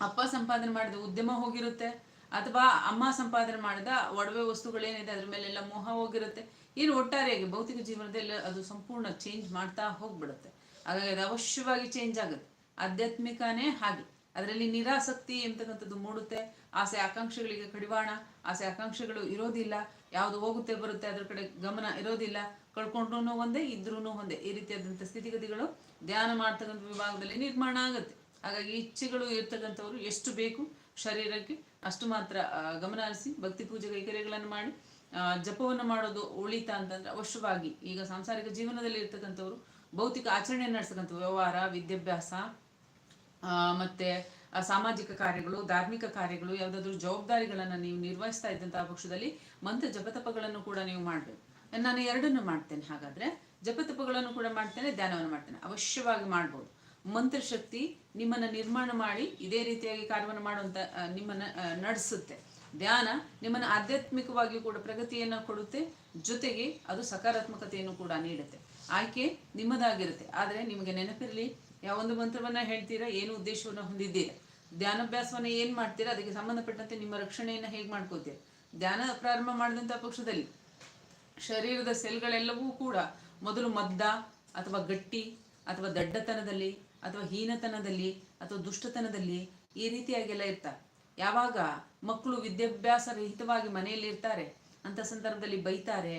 ಅಪ್ಪ ಸಂಪಾದನೆ ಮಾಡಿದ ಉದ್ಯಮ ಹೋಗಿರುತ್ತೆ ಅಥವಾ ಅಮ್ಮ ಸಂಪಾದನೆ ಮಾಡಿದ ಒಡವೆ ವಸ್ತುಗಳೇನಿದೆ, ಅದ್ರ ಮೇಲೆಲ್ಲ ಮೋಹ ಹೋಗಿರುತ್ತೆ. ಏನು ಒಟ್ಟಾರೆಯಾಗಿ ಭೌತಿಕ ಜೀವನದಲ್ಲಿ ಅದು ಸಂಪೂರ್ಣ ಚೇಂಜ್ ಮಾಡ್ತಾ ಹೋಗ್ಬಿಡುತ್ತೆ. ಹಾಗಾಗಿ ಅದು ಅವಶ್ಯವಾಗಿ ಚೇಂಜ್ ಆಗುತ್ತೆ. ಆಧ್ಯಾತ್ಮಿಕನೇ ಹಾಗೆ. ಅದರಲ್ಲಿ ನಿರಾಸಕ್ತಿ ಎಂತಕ್ಕಂಥದ್ದು ಮೂಡುತ್ತೆ. ಆಸೆ ಆಕಾಂಕ್ಷೆಗಳಿಗೆ ಕಡಿವಾಣ. ಆಸೆ ಆಕಾಂಕ್ಷೆಗಳು ಇರೋದಿಲ್ಲ. ಯಾವುದು ಹೋಗುತ್ತೆ ಬರುತ್ತೆ, ಅದ್ರ ಕಡೆ ಗಮನ ಇರೋದಿಲ್ಲ. ಕಳ್ಕೊಂಡ್ರೂ ಒಂದೇ ಇದ್ರೂ ಒಂದೇ. ಈ ರೀತಿಯಾದಂಥ ಸ್ಥಿತಿಗತಿಗಳು ಧ್ಯಾನ ಮಾಡ್ತಕ್ಕಂಥ ವಿಭಾಗದಲ್ಲಿ ನಿರ್ಮಾಣ ಆಗುತ್ತೆ. ಹಾಗಾಗಿ ಇಚ್ಛೆಗಳು ಇರ್ತಕ್ಕಂಥವ್ರು ಎಷ್ಟು ಬೇಕು ಶರೀರಕ್ಕೆ ಅಷ್ಟು ಮಾತ್ರ ಗಮನ ಹರಿಸಿ ಭಕ್ತಿ ಪೂಜೆ ಕೈಕರ್ಯಗಳನ್ನು ಮಾಡಿ ಜಪವನ್ನು ಮಾಡೋದು ಉಳಿತ ಅಂತಂದ್ರೆ ಅವಶ್ಯವಾಗಿ. ಈಗ ಸಾಂಸಾರಿಕ ಜೀವನದಲ್ಲಿ ಇರ್ತಕ್ಕಂಥವ್ರು, ಭೌತಿಕ ಆಚರಣೆಯನ್ನು ನಡೆಸ್ತಕ್ಕಂಥ ವ್ಯವಹಾರ, ವಿದ್ಯಾಭ್ಯಾಸ ಮತ್ತೆ ಸಾಮಾಜಿಕ ಕಾರ್ಯಗಳು, ಧಾರ್ಮಿಕ ಕಾರ್ಯಗಳು, ಯಾವುದಾದ್ರೂ ಜವಾಬ್ದಾರಿಗಳನ್ನು ನೀವು ನಿರ್ವಹಿಸ್ತಾ ಇದ್ದಂತಹ ಪಕ್ಷದಲ್ಲಿ ಮಂತ್ರ ಜಪತಪಗಳನ್ನು ಕೂಡ ನೀವು ಮಾಡಬೇಕು. ನಾನು ಎರಡನ್ನು ಮಾಡ್ತೇನೆ. ಹಾಗಾದ್ರೆ ಜಪತಪಗಳನ್ನು ಕೂಡ ಮಾಡ್ತೇನೆ, ಧ್ಯಾನವನ್ನು ಮಾಡ್ತೇನೆ. ಅವಶ್ಯವಾಗಿ ಮಾಡ್ಬೋದು. ಮಂತ್ರಶಕ್ತಿ ನಿಮ್ಮನ್ನ ನಿರ್ಮಾಣ ಮಾಡಿ, ಇದೇ ರೀತಿಯಾಗಿ ಕಾರ್ಯವನ್ನು ಮಾಡುವಂಥ ನಿಮ್ಮನ್ನು ನಡೆಸುತ್ತೆ. ಧ್ಯಾನ ನಿಮ್ಮನ್ನು ಆಧ್ಯಾತ್ಮಿಕವಾಗಿಯೂ ಕೂಡ ಪ್ರಗತಿಯನ್ನು ಕೊಡುತ್ತೆ. ಜೊತೆಗೆ ಅದು ಸಕಾರಾತ್ಮಕತೆಯನ್ನು ಕೂಡ ನೀಡುತ್ತೆ. ಆಯ್ಕೆ ನಿಮ್ಮದಾಗಿರುತ್ತೆ. ಆದರೆ ನಿಮಗೆ ನೆನಪಿರಲಿ ಯಾವೊಂದು ಮಂತ್ರವನ್ನ ಹೇಳ್ತೀರಾ, ಏನು ಉದ್ದೇಶವನ್ನು ಹೊಂದಿದ್ದೀರಾ? ಧ್ಯಾನಾಭ್ಯಾಸವನ್ನು ಏನು ಮಾಡ್ತೀರಾ? ಅದಕ್ಕೆ ಸಂಬಂಧಪಟ್ಟಂತೆ ನಿಮ್ಮ ರಕ್ಷಣೆಯನ್ನು ಹೇಗೆ ಮಾಡ್ಕೋತೀರಾ? ಧ್ಯಾನ ಪ್ರಾರಂಭ ಮಾಡಿದಂಥ ಪಕ್ಷದಲ್ಲಿ ಶರೀರದ ಸೆಲ್ಗಳೆಲ್ಲವೂ ಕೂಡ ಮೊದಲು ಮದ್ದ ಅಥವಾ ಗಟ್ಟಿ ಅಥವಾ ದಡ್ಡತನದಲ್ಲಿ ಅಥವಾ ಹೀನತನದಲ್ಲಿ ಅಥವಾ ದುಷ್ಟತನದಲ್ಲಿ ಈ ರೀತಿಯಾಗೆಲ್ಲ ಇರ್ತಾರೆ. ಯಾವಾಗ ಮಕ್ಕಳು ವಿದ್ಯಾಭ್ಯಾಸ ರಹಿತವಾಗಿ ಮನೆಯಲ್ಲಿ ಇರ್ತಾರೆ, ಅಂತ ಸಂದರ್ಭದಲ್ಲಿ ಬೈತಾರೆ,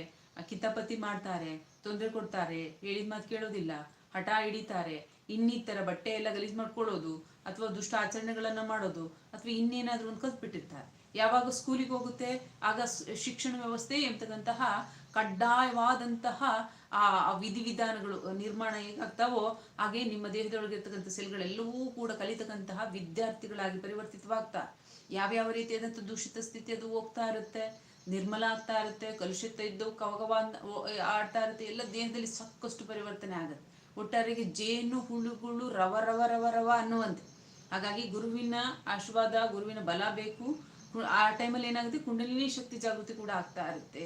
ಕಿತಾಪತಿ ಮಾಡ್ತಾರೆ, ತೊಂದರೆ ಕೊಡ್ತಾರೆ, ಹೇಳಿದ ಮಾತು ಕೇಳೋದಿಲ್ಲ, ಹಠ ಹಿಡಿತಾರೆ, ಇನ್ನಿತರ ಬಟ್ಟೆ ಎಲ್ಲ ಗಲೀಜ್ ಮಾಡ್ಕೊಳ್ಳೋದು, ಅಥವಾ ದುಷ್ಟ ಆಚರಣೆಗಳನ್ನ ಮಾಡೋದು, ಅಥವಾ ಇನ್ನೇನಾದ್ರೂ ಒಂದು ಕಲ್ತ್ಬಿಟ್ಟಿರ್ತಾರೆ. ಯಾವಾಗ ಸ್ಕೂಲಿಗೆ ಹೋಗುತ್ತೆ, ಆಗ ಶಿಕ್ಷಣ ವ್ಯವಸ್ಥೆ ಎಂತಕ್ಕಂತಹ ಕಡ್ಡಾಯವಾದಂತಹ ಆ ವಿಧಿವಿಧಾನಗಳು ನಿರ್ಮಾಣ ಹೇಗಾಗ್ತಾವೋ ಹಾಗೆ ನಿಮ್ಮ ದೇಹದೊಳಗೆ ಇರ್ತಕ್ಕಂಥ ಸೆಲ್ಗಳೆಲ್ಲವೂ ಕೂಡ ಕಲಿತಕ್ಕಂತಹ ವಿದ್ಯಾರ್ಥಿಗಳಾಗಿ ಪರಿವರ್ತಿತವಾಗ್ತಾ, ಯಾವ್ಯಾವ ರೀತಿಯಾದಂಥ ದೂಷಿತ ಸ್ಥಿತಿ ಅದು ಹೋಗ್ತಾ ಇರುತ್ತೆ, ನಿರ್ಮಲ ಆಗ್ತಾ ಇರುತ್ತೆ, ಕಲುಷಿತ ಇದ್ದು ಕವಗವ ಆಡ್ತಾ ಇರುತ್ತೆ, ಎಲ್ಲ ದೇಹದಲ್ಲಿ ಸಾಕಷ್ಟು ಪರಿವರ್ತನೆ ಆಗುತ್ತೆ. ಒಟ್ಟಾರೆಗೆ ಜೇನು ಹುಳುಗಳು ರವ ರವ ರವ ರವ ಅನ್ನುವಂತೆ. ಹಾಗಾಗಿ ಗುರುವಿನ ಆಶೀರ್ವಾದ, ಗುರುವಿನ ಬಲ ಬೇಕು. ಆ ಟೈಮಲ್ಲಿ ಏನಾಗುತ್ತೆ? ಕುಂಡಲಿನಿ ಶಕ್ತಿ ಜಾಗೃತಿ ಕೂಡ ಆಗ್ತಾ ಇರುತ್ತೆ.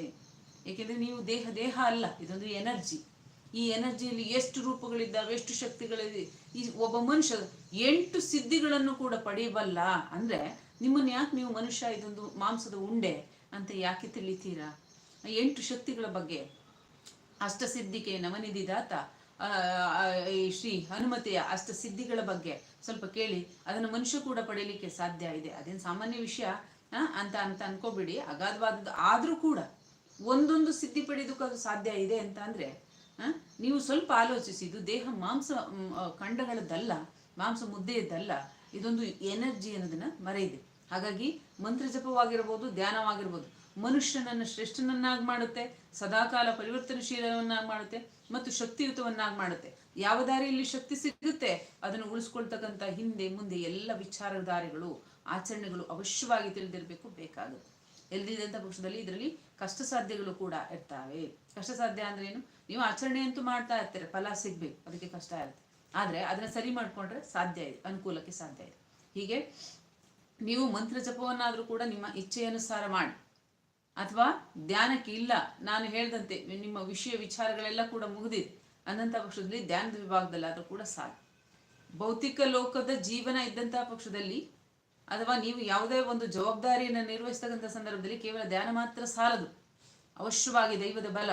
ಏಕೆಂದ್ರೆ ನೀವು ದೇಹ ದೇಹ ಅಲ್ಲ, ಇದೊಂದು ಎನರ್ಜಿ. ಈ ಎನರ್ಜಿಯಲ್ಲಿ ಎಷ್ಟು ರೂಪಗಳಿದ್ದಾವೆ, ಎಷ್ಟು ಶಕ್ತಿಗಳಿದೆ, ಈ ಒಬ್ಬ ಮನುಷ್ಯ ಎಂಟು ಸಿದ್ಧಿಗಳನ್ನು ಕೂಡ ಪಡೆಯಬಲ್ಲ. ಅಂದ್ರೆ ನಿಮ್ಮನ್ನ ಯಾಕೆ ನೀವು ಮನುಷ್ಯ, ಇದೊಂದು ಮಾಂಸದ ಉಂಡೆ ಅಂತ ಯಾಕೆ ತಿಳಿತೀರಾ? ಎಂಟು ಶಕ್ತಿಗಳ ಬಗ್ಗೆ. ಅಷ್ಟಸಿದ್ಧಿಗೆ ನವನಿಧಿ ದಾತ ಶ್ರೀ ಹನುಮತೆಯ ಅಷ್ಟ ಸಿದ್ಧಿಗಳ ಬಗ್ಗೆ. ಸ್ವಲ್ಪ ಕೇಳಿ, ಅದನ್ನು ಮನುಷ್ಯ ಕೂಡ ಪಡೆಯಲಿಕ್ಕೆ ಸಾಧ್ಯ ಇದೆ? ಅದೇನು ಸಾಮಾನ್ಯ ವಿಷಯ ಅಂತ ಅಂತ ಅನ್ಕೋಬೇಡಿ. ಅಗಾಧವಾದದ್ದು ಆದ್ರೂ ಕೂಡ. ಒಂದೊಂದು ಸಿದ್ಧಿ ಪಡೆಯೋದಕ್ಕೂ ಸಾಧ್ಯ ಇದೆ ಅಂತ ಅಂದ್ರೆ ನೀವು ಸ್ವಲ್ಪ ಆಲೋಚಿಸಿ, ಇದು ದೇಹ ಮಾಂಸ ಖಂಡಗಳದ್ದಲ್ಲ, ಮಾಂಸ ಮುದ್ದೆಯದ್ದಲ್ಲ, ಇದೊಂದು ಎನರ್ಜಿ ಅನ್ನೋದನ್ನ ಮರೆಯಿದೆ. ಹಾಗಾಗಿ ಮಂತ್ರ ಜಪವಾಗಿರ್ಬೋದು, ಧ್ಯಾನವಾಗಿರ್ಬೋದು, ಮನುಷ್ಯನನ್ನು ಶ್ರೇಷ್ಠನನ್ನಾಗಿ ಮಾಡುತ್ತೆ, ಸದಾಕಾಲ ಪರಿವರ್ತನಶೀಲವನ್ನಾಗಿ ಮಾಡುತ್ತೆ, ಮತ್ತು ಶಕ್ತಿಯುತವನ್ನಾಗಿ ಮಾಡುತ್ತೆ. ಯಾವ ದಾರಿಯಲ್ಲಿ ಶಕ್ತಿ ಸಿಗುತ್ತೆ, ಅದನ್ನು ಉಳಿಸ್ಕೊಳ್ತಕ್ಕಂಥ ಹಿಂದೆ ಮುಂದೆ ಎಲ್ಲ ವಿಚಾರಧಾರೆಗಳು, ಆಚರಣೆಗಳು ಅವಶ್ಯವಾಗಿ ತಿಳಿದಿರಬೇಕು, ಬೇಕಾಗುತ್ತೆ. ಎಲ್ದಿದ್ದಂಥ ಪಕ್ಷದಲ್ಲಿ ಇದರಲ್ಲಿ ಕಷ್ಟ ಸಾಧ್ಯಗಳು ಕೂಡ ಇರ್ತಾವೆ. ಕಷ್ಟ ಸಾಧ್ಯ ಅಂದ್ರೆ ಏನು? ನೀವು ಆಚರಣೆ ಅಂತೂ ಮಾಡ್ತಾ ಇರ್ತೀರ, ಫಲ ಸಿಗ್ಬೇಕು, ಅದಕ್ಕೆ ಕಷ್ಟ ಇರುತ್ತೆ. ಆದ್ರೆ ಅದನ್ನ ಸರಿ ಮಾಡ್ಕೊಂಡ್ರೆ ಸಾಧ್ಯ ಇದೆ, ಅನುಕೂಲಕ್ಕೆ ಸಾಧ್ಯ ಇದೆ. ಹೀಗೆ ನೀವು ಮಂತ್ರ ಜಪವನ್ನಾದ್ರೂ ಕೂಡ ನಿಮ್ಮ ಇಚ್ಛೆಯನುಸಾರ ಮಾಡಿ. ಅಥವಾ ಧ್ಯಾನಕ್ಕೆ ಇಲ್ಲ, ನಾನು ಹೇಳ್ದಂತೆ, ನಿಮ್ಮ ವಿಷಯ ವಿಚಾರಗಳೆಲ್ಲ ಕೂಡ ಮುಗಿದಿದೆ ಅನ್ನಂಥ ಪಕ್ಷದಲ್ಲಿ ಧ್ಯಾನದ ವಿಭಾಗದಲ್ಲಾದ್ರೂ ಕೂಡ ಸಾಧ್ಯ. ಭೌತಿಕ ಲೋಕದ ಜೀವನ ಇದ್ದಂತಹ ಪಕ್ಷದಲ್ಲಿ ಅಥವಾ ನೀವು ಯಾವುದೇ ಒಂದು ಜವಾಬ್ದಾರಿಯನ್ನು ನಿರ್ವಹಿಸ್ತಕ್ಕಂಥ ಸಂದರ್ಭದಲ್ಲಿ ಕೇವಲ ಧ್ಯಾನ ಮಾತ್ರ ಸಾಲದು. ಅವಶ್ಯವಾಗಿ ದೈವದ ಬಲ,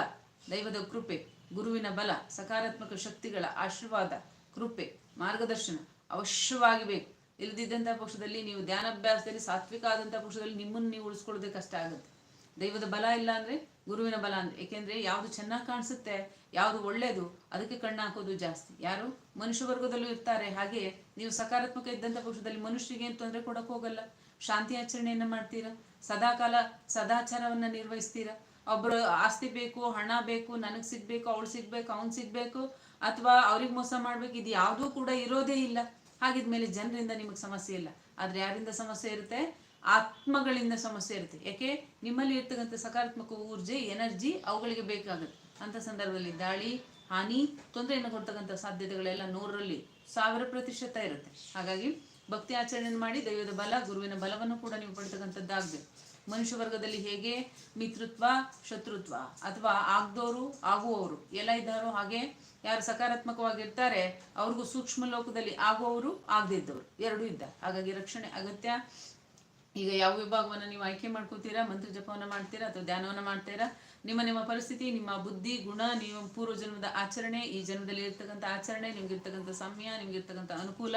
ದೈವದ ಕೃಪೆ, ಗುರುವಿನ ಬಲ, ಸಕಾರಾತ್ಮಕ ಶಕ್ತಿಗಳ ಆಶೀರ್ವಾದ, ಕೃಪೆ, ಮಾರ್ಗದರ್ಶನ ಅವಶ್ಯವಾಗಿ ಬೇಕು. ಇಲ್ಲದಿದ್ದಂಥ ಪಕ್ಷದಲ್ಲಿ ನೀವು ಧ್ಯಾನಾಭ್ಯಾಸದಲ್ಲಿ, ಸಾತ್ವಿಕ ಆದಂಥ ಪಕ್ಷದಲ್ಲಿ ನಿಮ್ಮನ್ನು ನೀವು ಉಳಿಸ್ಕೊಳ್ಳೋದೇ ಕಷ್ಟ ಆಗುತ್ತೆ. ದೈವದ ಬಲ ಇಲ್ಲ ಅಂದರೆ ಗುರುವಿನ ಬಲ ಅಂದ್ರೆ, ಏಕೆಂದರೆ ಯಾವುದು ಚೆನ್ನಾಗಿ ಕಾಣಿಸುತ್ತೆ ಯಾವುದು ಒಳ್ಳೆಯದು, ಅದಕ್ಕೆ ಕಣ್ಣು ಹಾಕೋದು ಜಾಸ್ತಿ. ಯಾರು? ಮನುಷ್ಯ ವರ್ಗದಲ್ಲೂ ಇರ್ತಾರೆ. ಹಾಗೆ ನೀವು ಸಕಾರಾತ್ಮಕ ಇದ್ದಂಥ ಪಕ್ಷದಲ್ಲಿ ಮನುಷ್ಯರಿಗೆ ಏನು ತೊಂದರೆ ಕೊಡಕ್ ಹೋಗಲ್ಲ. ಶಾಂತಿ ಆಚರಣೆಯನ್ನು ಮಾಡ್ತೀರಾ? ಸದಾಕಾಲ ಸದಾಚಾರವನ್ನು ನಿರ್ವಹಿಸ್ತೀರಾ? ಒಬ್ಬರು ಆಸ್ತಿ ಬೇಕು, ಹಣ ಬೇಕು, ನನಗೆ ಸಿಗ್ಬೇಕು, ಅವಳು ಸಿಗ್ಬೇಕು, ಅವ್ನು ಸಿಗ್ಬೇಕು, ಅಥವಾ ಅವ್ರಿಗೆ ಮೋಸ ಮಾಡ್ಬೇಕು, ಇದು ಯಾವುದೂ ಕೂಡ ಇರೋದೇ ಇಲ್ಲ. ಹಾಗಿದ್ಮೇಲೆ ಜನರಿಂದ ನಿಮಗೆ ಸಮಸ್ಯೆ ಇಲ್ಲ. ಆದ್ರೆ ಯಾರಿಂದ ಸಮಸ್ಯೆ ಇರುತ್ತೆ? ಆತ್ಮಗಳಿಂದ ಸಮಸ್ಯೆ ಇರುತ್ತೆ. ಯಾಕೆ? ನಿಮ್ಮಲ್ಲಿ ಇರ್ತಕ್ಕಂಥ ಸಕಾರಾತ್ಮಕ ಊರ್ಜೆ, ಎನರ್ಜಿ ಅವುಗಳಿಗೆ ಬೇಕಾಗುತ್ತೆ. ಅಂತ ಸಂದರ್ಭದಲ್ಲಿ ದಾಳಿ, ಹಾನಿ, ತೊಂದರೆಯನ್ನು ಕೊಡ್ತಕ್ಕಂಥ ಸಾಧ್ಯತೆಗಳೆಲ್ಲ ನೂರರಲ್ಲಿ ಸಾವಿರ ಪ್ರತಿಶತ ಇರುತ್ತೆ. ಹಾಗಾಗಿ ಭಕ್ತಿ ಆಚರಣೆ ಮಾಡಿ ದೈವದ ಬಲ, ಗುರುವಿನ ಬಲವನ್ನು ಕೂಡ ನೀವು ಪಡ್ತಕ್ಕಂಥದ್ದಾಗಬೇಕು ಮನುಷ್ಯ ವರ್ಗದಲ್ಲಿ ಹೇಗೆ? ಮಿತ್ರತ್ವ ಶತ್ರುತ್ವ ಅಥವಾ ಆಗ್ದೋರು, ಆಗುವವರು ಎಲ್ಲ ಇದ್ದಾರೋ ಹಾಗೆ ಯಾರು ಸಕಾರಾತ್ಮಕವಾಗಿರ್ತಾರೆ ಅವ್ರಿಗೂ ಸೂಕ್ಷ್ಮ ಲೋಕದಲ್ಲಿ ಆಗುವವರು ಆಗದಿದ್ದವರು ಎರಡೂ ಇದ್ದ ಹಾಗಾಗಿ ರಕ್ಷಣೆ ಅಗತ್ಯ. ಈಗ ಯಾವ ವಿಭಾಗವನ್ನು ನೀವು ಆಯ್ಕೆ ಮಾಡ್ಕೋತೀರಾ? ಮಂತ್ರ ಜಪವನ್ನು ಮಾಡ್ತೀರಾ ಅಥವಾ ಧ್ಯಾನವನ್ನು ಮಾಡ್ತೀರಾ? ನಿಮ್ಮ ನಿಮ್ಮ ಪರಿಸ್ಥಿತಿ, ನಿಮ್ಮ ಬುದ್ಧಿ, ಗುಣ, ನೀವು ಪೂರ್ವ ಜನ್ಮದ ಆಚರಣೆ, ಈ ಜನ್ಮದಲ್ಲಿ ಇರ್ತಕ್ಕಂಥ ಆಚರಣೆ ನಿಮ್ಗೆ ಇರ್ತಕ್ಕಂಥ ಸಮಯ ನಿಮ್ಗೆ ಇರ್ತಕ್ಕಂಥ ಅನುಕೂಲ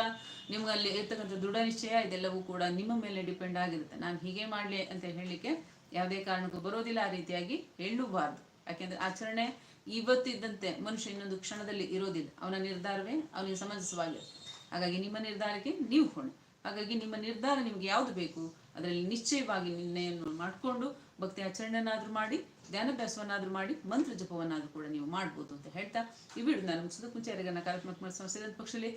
ನಿಮ್ಗೆ ಅಲ್ಲಿ ಇರ್ತಕ್ಕಂಥ ದೃಢ ನಿಶ್ಚಯ, ಇದೆಲ್ಲವೂ ಕೂಡ ನಿಮ್ಮ ಮೇಲೆ ಡಿಪೆಂಡ್ ಆಗಿರುತ್ತೆ. ನಾನು ಹೀಗೆ ಮಾಡಲಿ ಅಂತ ಹೇಳಲಿಕ್ಕೆ ಯಾವುದೇ ಕಾರಣಕ್ಕೂ ಬರೋದಿಲ್ಲ. ಆ ರೀತಿಯಾಗಿ ಹೇಳಬಾರ್ದು. ಯಾಕೆಂದ್ರೆ ಆಚರಣೆ ಇವತ್ತಿದ್ದಂತೆ ಮನುಷ್ಯ ಇನ್ನೊಂದು ಕ್ಷಣದಲ್ಲಿ ಇರೋದಿಲ್ಲ. ಅವನ ನಿರ್ಧಾರವೇ ಅವನಿಗೆ ಸಮಂಜಸವಾಗಿರುತ್ತೆ ಹಾಗಾಗಿ ನಿಮ್ಮ ನಿರ್ಧಾರಕ್ಕೆ ನೀವು ಹೊಣೆ ಹಾಗಾಗಿ ನಿಮ್ಮ ನಿರ್ಧಾರ ನಿಮ್ಗೆ ಯಾವುದು ಬೇಕು? ಅದರಲ್ಲಿ ನಿಶ್ಚಯವಾಗಿ ನಿರ್ಣಯವನ್ನು ಮಾಡಿಕೊಂಡು ಭಕ್ತಿ ಆಚರಣೆನಾದ್ರೂ ಮಾಡಿ ಧ್ಯಾನಾಭ್ಯಾಸವನ್ನಾದ್ರೂ ಮಾಡಿ, ಮಂತ್ರ ಜಪವನ್ನಾದ್ರೂ ಕೂಡ ನೀವು ಮಾಡ್ಬೋದು ಅಂತ ಹೇಳ್ತಾ ಈ ವಿಡಿಯೋ ನಾನು ಮುಗಿಸೋದಕ್ಕೆ ಮುಂಚೆ ಯಾರಿಗ ನಕಾರಾತ್ಮಕ ಸಮಸ್ಯೆ ಪಕ್ಷದಲ್ಲಿ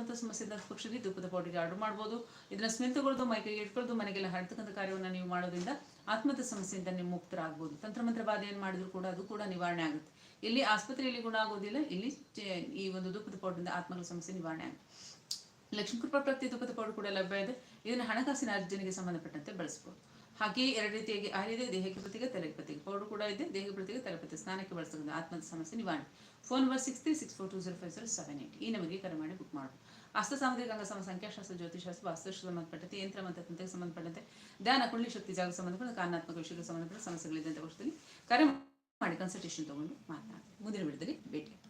ಮತ್ತು ಸಮಸ್ಯೆ ಪಕ್ಷದಲ್ಲಿ ಧೂಪದ ಪೌಡಿಗೆ ಆರ್ಡರ್ ಮಾಡ್ಬೋದು. ಇದನ್ನ ಸ್ಮಿತಗೊಳ್ಳೋದು ಮೈಕೈಗೆ ಇಟ್ಕೊಳ್ಳೋದು ಮನೆಗೆಲ್ಲ ಹರಡ್ತಕ್ಕಂಥ ಕಾರ್ಯವನ್ನು ನೀವು ಮಾಡೋದ್ರಿಂದ ಆತ್ಮದ ಸಮಸ್ಯೆಯಿಂದ ನೀವು ಮುಕ್ತರಾಗ್ಬೋದು. ತಂತ್ರಮಂತ್ರ ಏನು ಮಾಡಿದ್ರು ಕೂಡ ಅದು ಕೂಡ ನಿವಾರಣೆ ಆಗುತ್ತೆ. ಇಲ್ಲಿ ಆಸ್ಪತ್ರೆಯಲ್ಲಿ ಗುಣ ಆಗೋದಿಲ್ಲ, ಇಲ್ಲಿ ಈ ಒಂದು ದುಃಖದ ಪೌಡರಿಂದ ಆತ್ಮಗಳ ಸಮಸ್ಯೆ ನಿವಾರಣೆ ಆಗುತ್ತೆ. ಲಕ್ಷ್ಮೀ ಕೃಪಾ ಪ್ರತಿ ಧೂಪದ ಪೌಡರ್ ಕೂಡ ಲಭ್ಯ ಇದೆ. ಇದನ್ನು ಹಣಕಾಸಿನ ಅರ್ಜನೆಗೆ ಸಂಬಂಧಪಟ್ಟಂತೆ ಬಳಸಬಹುದು ಹಾಗೆ ಎರಡು ರೀತಿಯಾಗಿ ಆರಿದೆ ದೇಹಕ್ಕೆ ಪ್ರತಿಗೆ ತಲೆಗೆ ಪ್ರತಿಗೆ ಪೌಡರ್ ಕೂಡ ಇದೆ, ದೇಹಕ್ಕೆ ಪ್ರತಿಗೆ ತಲೆ ಪ್ರತಿ ಸ್ನಾನಕ್ಕೆ ಬಳಸಬಹುದು ಆತ್ಮದ ಸಮಸ್ಯೆ ನಿವಾರಣೆ. Phone number six three six four two zero five zero seven eight ಈ ನಮಗೆ ಕರೆ ಮಾಡಿ ಬುಕ್ ಮಾಡಬಹುದು ಅಸ್ತ ಸಾಮುದ್ರಿಕ ಅಂಗ ಸಮ ಸಂಖ್ಯಾಶಾಸ್ತ್ರ ಜ್ಯೋತಿಷಾಸ್ತ್ರ ವಾಸ್ತುಶಾಸ್ತ್ರ ಸಂಬಂಧಪಟ್ಟಂತೆ, ಯಂತ್ರ ಮತ್ತು ತಂತ್ರಕ್ಕೆ ಸಂಬಂಧಪಟ್ಟಂತೆ, ಧ್ಯಾನ, ಕುಂಡಲಿ ಶಕ್ತಿ, ಜಾಗ ಸಂಬಂಧಪಟ್ಟ ಕಾರಣಾತ್ಮಕ ವಿಷಯಕ್ಕೆ ಸಂಬಂಧಪಟ್ಟ ಸಮಸ್ಯೆಗಳಿದ್ದಂಥ ವರ್ಷದಲ್ಲಿ ಕರೆ ಮಾಡಿ ಕನ್ಸಲ್ಟೇಷನ್ ತಗೊಂಡು ಮಾತನಾಡಿ